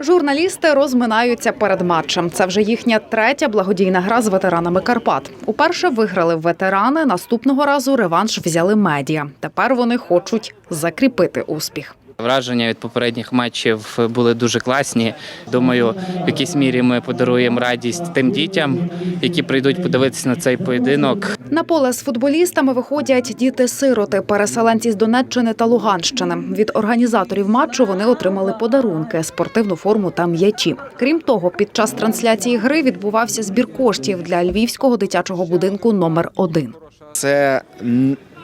Журналісти розминаються перед матчем. Це вже їхня третя благодійна гра з ветеранами Карпат. Уперше виграли ветерани. Наступного разу реванш взяли медіа. Тепер вони хочуть закріпити успіх. Враження від попередніх матчів були дуже класні. Думаю, в якійсь мірі ми подаруємо радість тим дітям, які прийдуть подивитися на цей поєдинок. На поле з футболістами виходять діти-сироти, переселенці з Донеччини та Луганщини. Від організаторів матчу вони отримали подарунки, спортивну форму та м'ячі. Крім того, під час трансляції гри відбувався збір коштів для львівського дитячого будинку номер 1 Це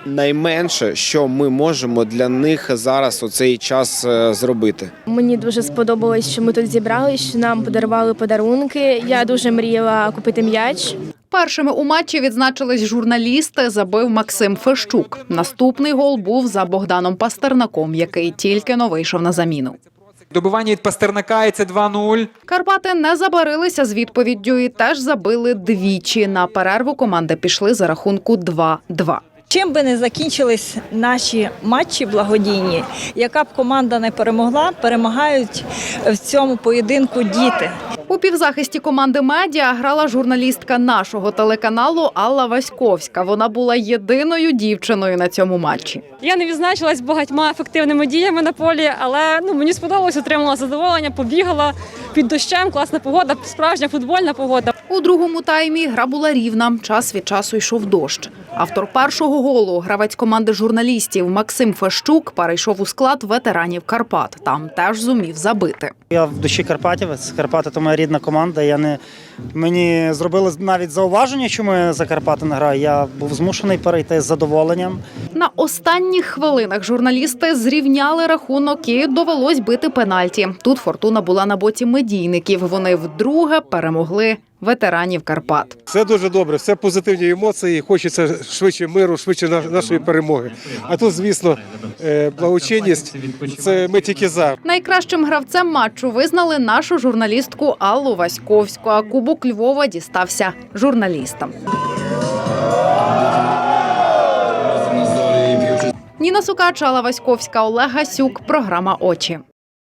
найменше, що ми можемо для них зараз у цей час е, зробити. Мені дуже сподобалось, що ми тут зібралися, що нам подарували подарунки. Я дуже мріяла купити м'яч. Першими у матчі відзначились журналісти. Забив Максим Фещук. Наступний гол був за Богданом Пастернаком, який тільки но вийшов на заміну. Добивання від Пастернака і це 2-0. Карпати не забарилися з відповіддю і теж забили двічі. На перерву команди пішли за рахунку 2-2. Чим би не закінчились наші матчі благодійні, яка б команда не перемогла, перемагають в цьому поєдинку діти. У півзахисті команди медіа грала журналістка нашого телеканалу Алла Васьковська. Вона була єдиною дівчиною на цьому матчі. Я не відзначилась багатьма ефективними діями на полі, але ну мені сподобалось, отримала задоволення, побігала під дощем, класна погода, справжня футбольна погода. У другому таймі гра була рівна. Час від часу йшов дощ. Автор першого голу, гравець команди журналістів Максим Фещук, перейшов у склад ветеранів Карпат. Там теж зумів забити. Я в душі Карпатівець. Карпати то моя рідна команда. Я не мені зробили навіть зауваження, чому я за Карпати не граю. Я був змушений перейти з задоволенням. На останніх хвилинах журналісти зрівняли рахунок і довелось бити пенальті. Тут фортуна була на боці медійників. Вони вдруге перемогли ветеранів Карпат. Все дуже добре, все позитивні емоції. Хочеться швидше миру, швидше на- нашої перемоги. А тут, звісно, е, благочинність. Це ми тільки за. Найкращим гравцем матчу визнали нашу журналістку Аллу Васьковську. А кубок Львова дістався журналістам. Ніна Сукач, Алла Васьковська, Олег Гасюк. Програма Очі.